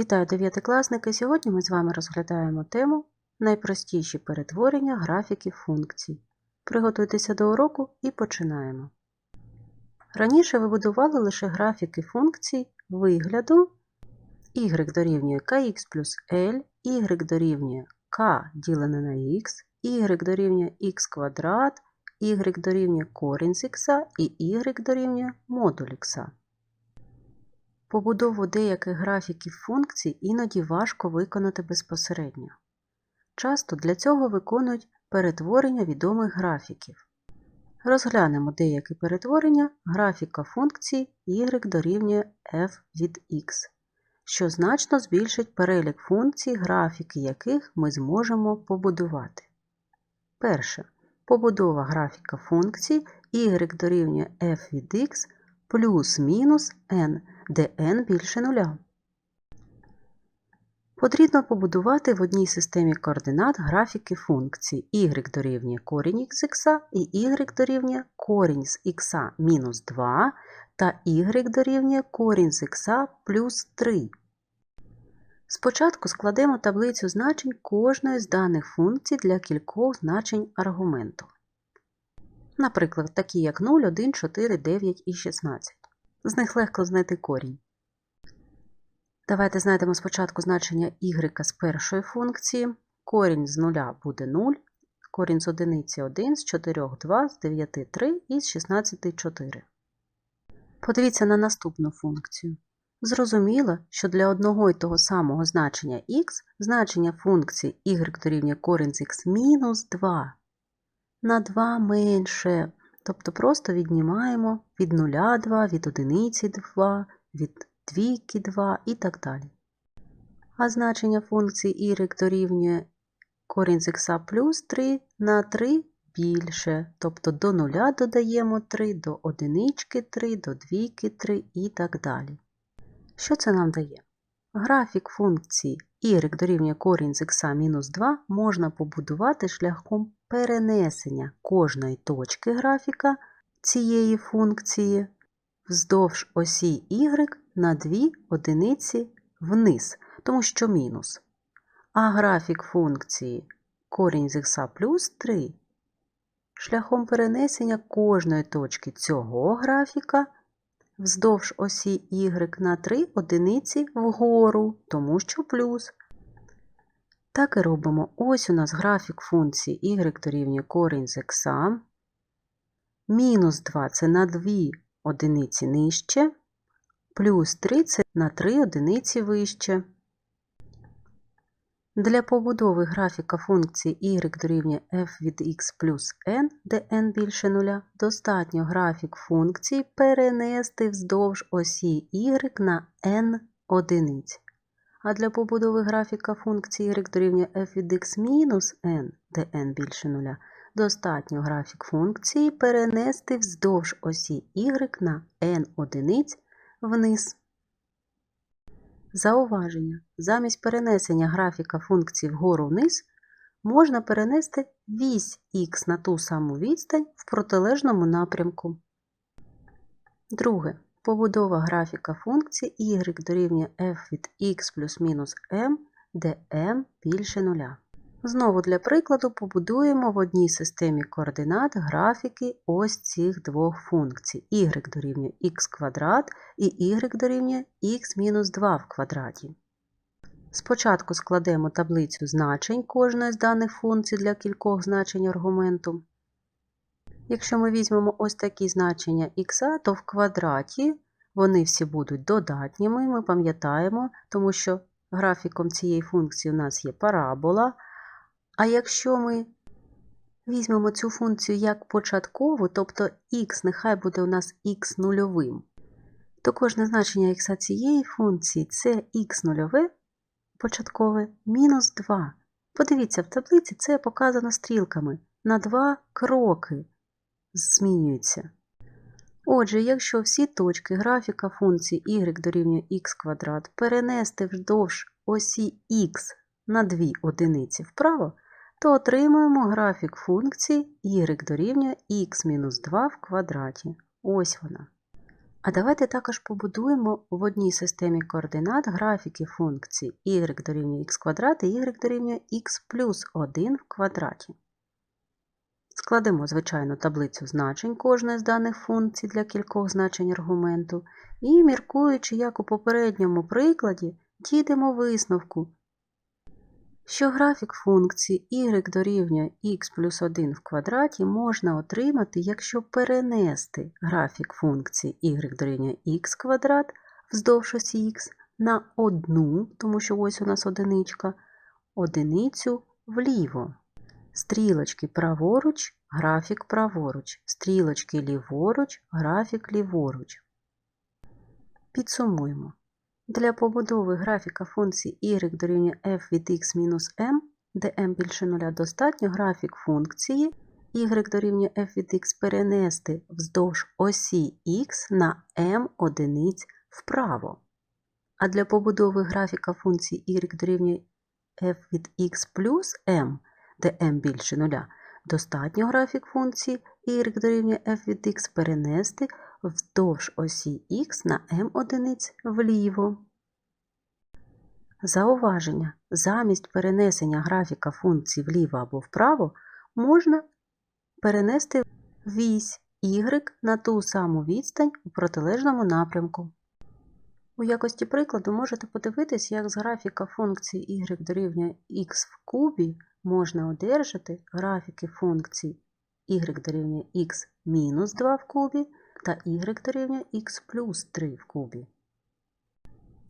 Вітаю дев'ятикласники! Сьогодні ми з вами розглядаємо тему Найпростіші перетворення графіків функцій. Приготуйтеся до уроку і починаємо. Раніше ви будували лише графіки функцій вигляду y дорівнює kx плюс L, y дорівнює k ділене на x, y дорівнює x квадрат, y дорівнює корінь з х і y дорівнює модуль х. Побудову деяких графіків функцій іноді важко виконати безпосередньо. Часто для цього виконують перетворення відомих графіків. Розглянемо деякі перетворення графіка функції y дорівнює f від x, що значно збільшить перелік функцій, графіки яких ми зможемо побудувати. Перше. Побудова графіка функцій y дорівнює f від x плюс-мінус n, де n більше нуля. Потрібно побудувати в одній системі координат графіки функцій y дорівнює корінь з х і y дорівнює корінь з х мінус 2 та y дорівнює корінь з х плюс 3. Спочатку складемо таблицю значень кожної з даних функцій для кількох значень аргументу. Наприклад, такі як 0, 1, 4, 9 і 16. З них легко знайти корінь. Давайте знайдемо спочатку значення y з першої функції. Корінь з 0 буде 0, корінь з 1 1, з 4 2, з 9 3 і з 16 4. Подивіться на наступну функцію. Зрозуміло, що для одного і того самого значення x значення функції y дорівнює корінь з x мінус 2 на 2 менше. Тобто просто віднімаємо від 0 2, від 1 2, від двійки 2 і так далі. А значення функції y дорівнює корінь з х плюс 3 на 3 більше. Тобто до 0 додаємо 3, до 1 3, до двійки 3 і так далі. Що це нам дає? Графік функції y дорівнює корінь з х мінус 2 можна побудувати шляхом перенесення кожної точки графіка цієї функції вздовж осі y на 2 одиниці вниз, тому що мінус. А графік функції корінь з х плюс 3 шляхом перенесення кожної точки цього графіка вздовж осі y на 3 одиниці вгору, тому що плюс. Так і робимо. Ось у нас графік функції y дорівнює корінь з х. Мінус 2 це на 2 одиниці нижче, плюс 3 це на 3 одиниці вище. Для побудови графіка функції y дорівнює f від x плюс n, де n більше нуля, достатньо графік функції перенести вздовж осі y на n одиниць. А для побудови графіка функції y дорівнює f від x мінус n, де n більше нуля, достатньо графік функції перенести вздовж осі y на n одиниць вниз. Зауваження. Замість перенесення графіка функції вгору вниз можна перенести вісь х на ту саму відстань в протилежному напрямку. Друге. Побудова графіка функції y дорівнює f від x плюс мінус m, де m більше нуля. Знову для прикладу побудуємо в одній системі координат графіки ось цих двох функцій y дорівнює x квадрат і y дорівнює x-2 в квадраті. Спочатку складемо таблицю значень кожної з даних функцій для кількох значень аргументу. Якщо ми візьмемо ось такі значення х, то в квадраті вони всі будуть додатніми, ми пам'ятаємо, тому що графіком цієї функції у нас є парабола. А якщо ми візьмемо цю функцію як початкову, тобто х нехай буде у нас х нульовим, то кожне значення х цієї функції це х нульове початкове мінус 2. Подивіться, в таблиці це показано стрілками. На 2 кроки змінюється. Отже, якщо всі точки графіка функції y дорівнює х квадрат перенести вздовж осі х на 2 одиниці вправо, то отримуємо графік функції y дорівнює x-2 в квадраті. Ось вона. А давайте також побудуємо в одній системі координат графіки функцій y дорівнює х квадрат і y дорівнює х плюс 1 в квадраті. Складемо звичайну таблицю значень кожної з даних функцій для кількох значень аргументу і, міркуючи, як у попередньому прикладі, дійдемо висновку, що графік функції y дорівнює х плюс 1 в квадраті можна отримати, якщо перенести графік функції y дорівнює х квадрат вздовж осі х на одну, тому що ось у нас одиничка, одиницю вліво. Стрілочки праворуч, графік праворуч, стрілочки ліворуч, графік ліворуч. Підсумуємо. Для побудови графіка функції y дорівнює f від x мінус m, де m більше нуля, достатньо графік функції y дорівнює f від x перенести вздовж осі x на m одиниць вправо. А для побудови графіка функції y дорівнює f від x плюс m, де m більше нуля, достатньо графік функції y дорівнює f від x перенести вздовж осі х на m одиниць вліво. Зауваження. Замість перенесення графіка функції вліво або вправо можна перенести вісь y на ту саму відстань у протилежному напрямку. У якості прикладу можете подивитись, як з графіка функції y дорівнює x в кубі можна одержати графіки функцій y дорівнює x мінус 2 в кубі та y дорівнює x плюс 3 в кубі.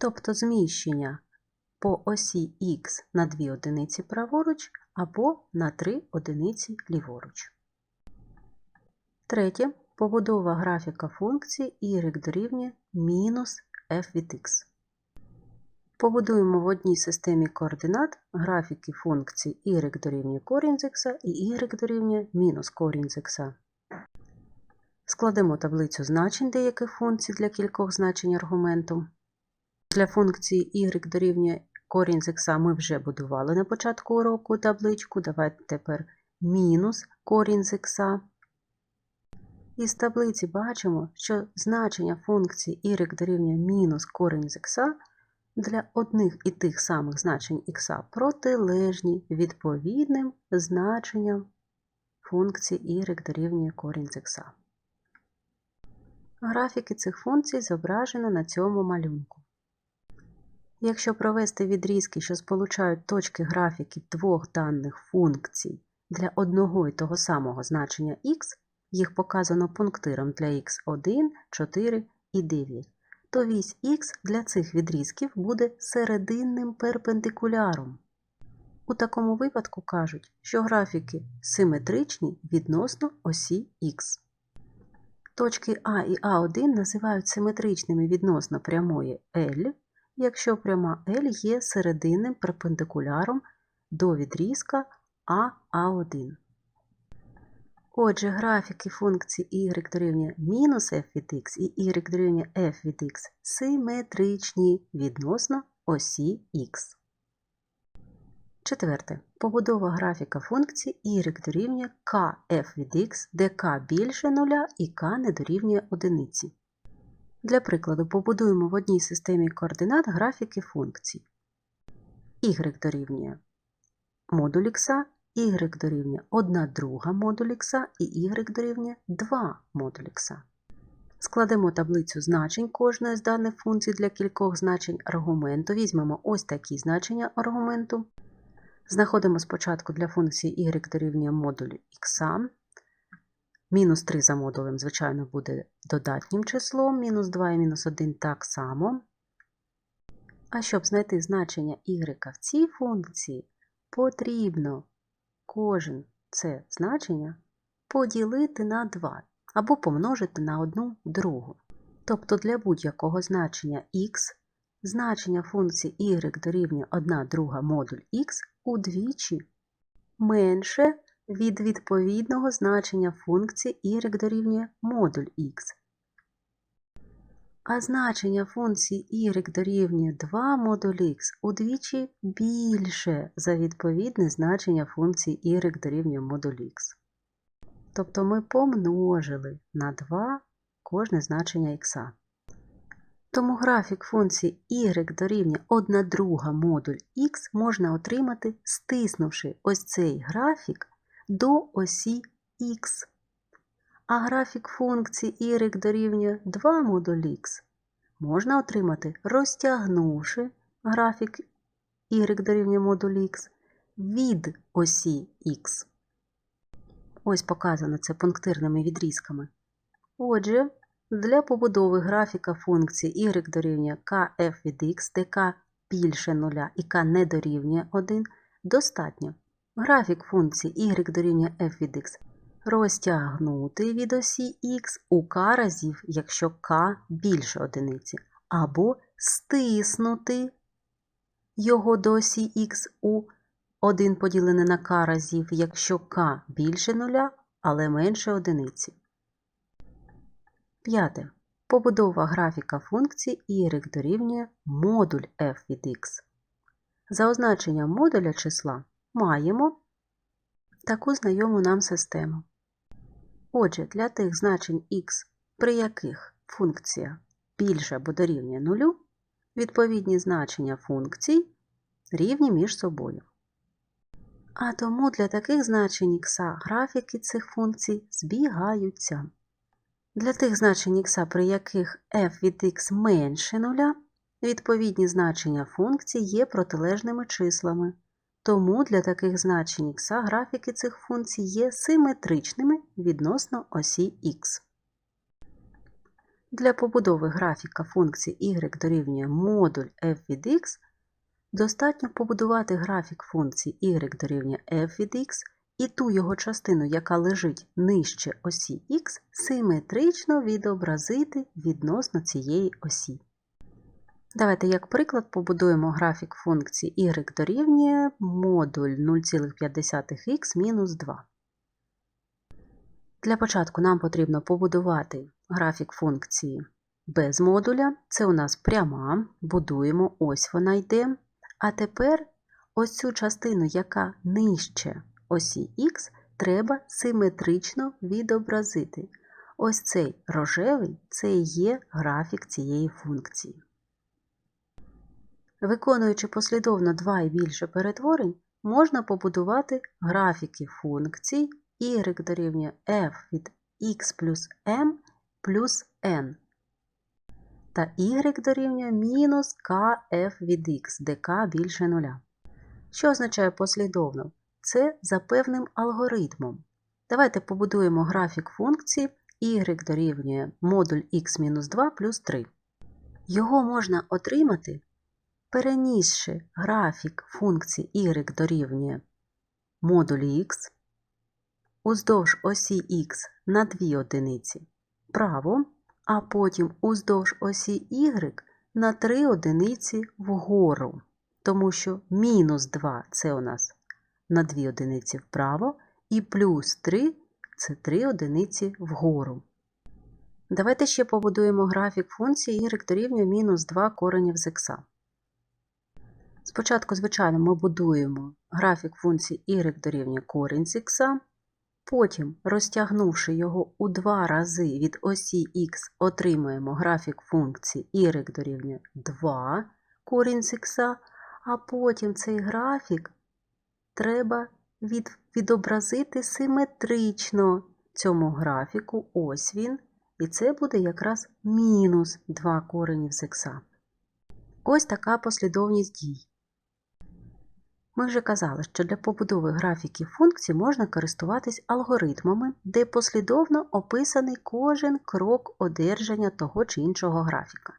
Тобто зміщення по осі х на 2 одиниці праворуч або на 3 одиниці ліворуч. Третє. Побудова графіка функції y дорівнює мінус f від x. Побудуємо в одній системі координат графіки функцій y дорівнює корінь з х і y дорівнює мінус корінь з х. Складемо таблицю значень деяких функцій для кількох значень аргументу. Для функції y дорівнює корінь з х ми вже будували на початку уроку табличку. Давайте тепер мінус корінь з х. Із таблиці бачимо, що значення функції y дорівнює мінус корінь з х для одних і тих самих значень х протилежні відповідним значенням функції y дорівнює корінь з х. Графіки цих функцій зображено на цьому малюнку. Якщо провести відрізки, що сполучають точки графіків двох даних функцій для одного і того самого значення х, їх показано пунктиром для х1, 4 і 9, то вісь х для цих відрізків буде серединним перпендикуляром. У такому випадку кажуть, що графіки симетричні відносно осі х. Точки А і А1 називають симетричними відносно прямої L, якщо пряма L є серединним перпендикуляром до відрізка АА1. Отже, графіки функції y дорівнює мінус f від x і y дорівнює f від x симетричні відносно осі x. Четверте. Побудова графіка функції y дорівнює kf від x, де k більше нуля і k не дорівнює одиниці. Для прикладу, побудуємо в одній системі координат графіки функцій. y дорівнює модуль х, y дорівнює 1 друга модуль х і y дорівнює 2 модуль х. Складемо таблицю значень кожної з даних функцій для кількох значень аргументу. Візьмемо ось такі значення аргументу. Знаходимо спочатку для функції y дорівнює модуль х. Мінус 3 за модулем, звичайно, буде додатнім числом, мінус 2 і мінус 1 так само. А щоб знайти значення y в цій функції, потрібно кожен це значення поділити на 2 або помножити на одну другу. Тобто для будь-якого значення x значення функції y дорівнює 1 друга модуль x удвічі менше від відповідного значення функції y дорівнює модуль x. А значення функції y дорівнює 2 модуль x удвічі більше за відповідне значення функції y дорівнює модуль x. Тобто ми помножили на 2 кожне значення х. Тому графік функції y дорівнює 1 друга модуль x можна отримати, стиснувши ось цей графік до осі x. А графік функції y дорівнює 2 модуль x можна отримати, розтягнувши графік y дорівнює модуль x від осі x. Ось показано це пунктирними відрізками. Отже, для побудови графіка функції y дорівнює kf від x, де k більше 0 і k не дорівнює 1, достатньо. Графік функції y дорівнює f від x розтягнути від осі x у k разів, якщо k більше одиниці, або стиснути його до осі x у 1 поділене на k разів, якщо k більше 0, але менше одиниці. П'яте. Побудова графіка функції y дорівнює модуль f від x. За означенням модуля числа маємо таку знайому нам систему. Отже, для тих значень x, при яких функція більше або дорівнює нулю, відповідні значення функцій рівні між собою. А тому для таких значень х графіки цих функцій збігаються. Для тих значень х, при яких f від x менше нуля, відповідні значення функцій є протилежними числами. Тому для таких значень х графіки цих функцій є симетричними відносно осі х. Для побудови графіка функції y дорівнює модуль f від x достатньо побудувати графік функції y дорівнює f від x і ту його частину, яка лежить нижче осі х, симетрично відобразити відносно цієї осі. Давайте, як приклад, побудуємо графік функції y дорівнює модуль 0,5х мінус 2. Для початку нам потрібно побудувати графік функції без модуля. Це у нас пряма, будуємо, ось вона йде. А тепер ось цю частину, яка нижче осі х, треба симетрично відобразити. Ось цей рожевий це і є графік цієї функції. Виконуючи послідовно два і більше перетворень, можна побудувати графіки функцій y дорівнює f від x плюс m плюс n та y дорівнює мінус kf від x, де k більше нуля. Що означає послідовно? Це за певним алгоритмом. Давайте побудуємо графік функції y дорівнює модуль x-2 плюс 3. Його можна отримати, перенісши графік функції y дорівнює модуль x уздовж осі х на 2 одиниці вправо, а потім уздовж осі y на 3 одиниці вгору, тому що мінус 2 це у нас на 2 одиниці вправо, і плюс 3 це 3 одиниці вгору. Давайте ще побудуємо графік функції y дорівнює мінус 2 коренів з х. Спочатку, звичайно, ми будуємо графік функції y дорівнює корінь з х, потім, розтягнувши його у два рази від осі х, отримуємо графік функції y дорівнює 2 корінь з х, а потім цей графік треба від, відобразити симетрично цьому графіку, ось він, і це буде якраз мінус 2 коренів з х. Ось така послідовність дій. Ми вже казали, що для побудови графіків функцій можна користуватись алгоритмами, де послідовно описаний кожен крок одержання того чи іншого графіка.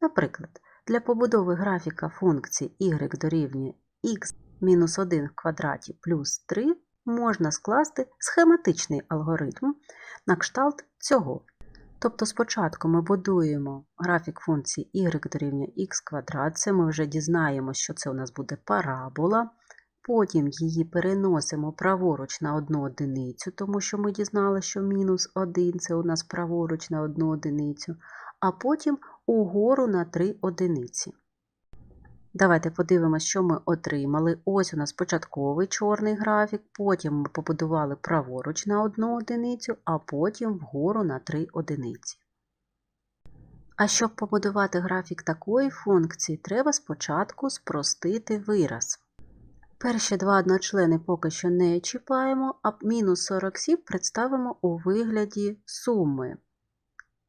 Наприклад, для побудови графіка функції y дорівнює x мінус 1 в квадраті плюс 3 можна скласти схематичний алгоритм на кшталт цього. Тобто спочатку ми будуємо графік функції y дорівнює х квадрат, це ми вже дізнаємося, що це у нас буде парабола. Потім її переносимо праворуч на одну одиницю, тому що ми дізналися, що мінус 1 це у нас праворуч на одну одиницю, а потім угору на 3 одиниці. Давайте подивимося, що ми отримали. Ось у нас початковий чорний графік, потім ми побудували праворуч на одну одиницю, а потім вгору на 3 одиниці. А щоб побудувати графік такої функції, треба спочатку спростити вираз. Перші два одночлени поки що не чіпаємо, а мінус 47 представимо у вигляді суми.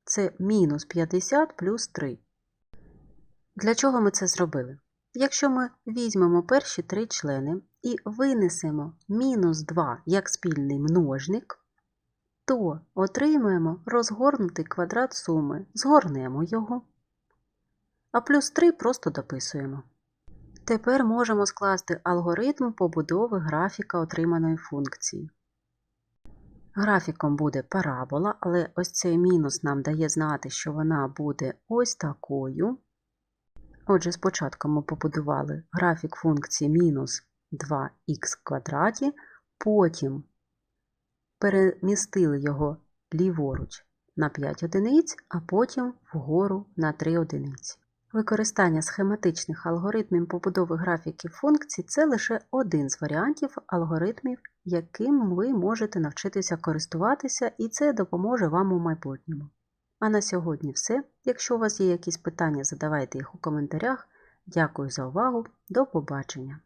Це мінус 50 плюс 3. Для чого ми це зробили? Якщо ми візьмемо перші три члени і винесемо мінус 2 як спільний множник, то отримаємо розгорнутий квадрат суми, згорнемо його, а плюс 3 просто дописуємо. Тепер можемо скласти алгоритм побудови графіка отриманої функції. Графіком буде парабола, але ось цей мінус нам дає знати, що вона буде ось такою. Отже, спочатку ми побудували графік функції мінус 2х квадраті, потім перемістили його ліворуч на 5 одиниць, а потім вгору на 3 одиниці. Використання схематичних алгоритмів побудови графіків функцій це лише один з варіантів алгоритмів, яким ви можете навчитися користуватися, і це допоможе вам у майбутньому. А на сьогодні все. Якщо у вас є якісь питання, задавайте їх у коментарях. Дякую за увагу. До побачення!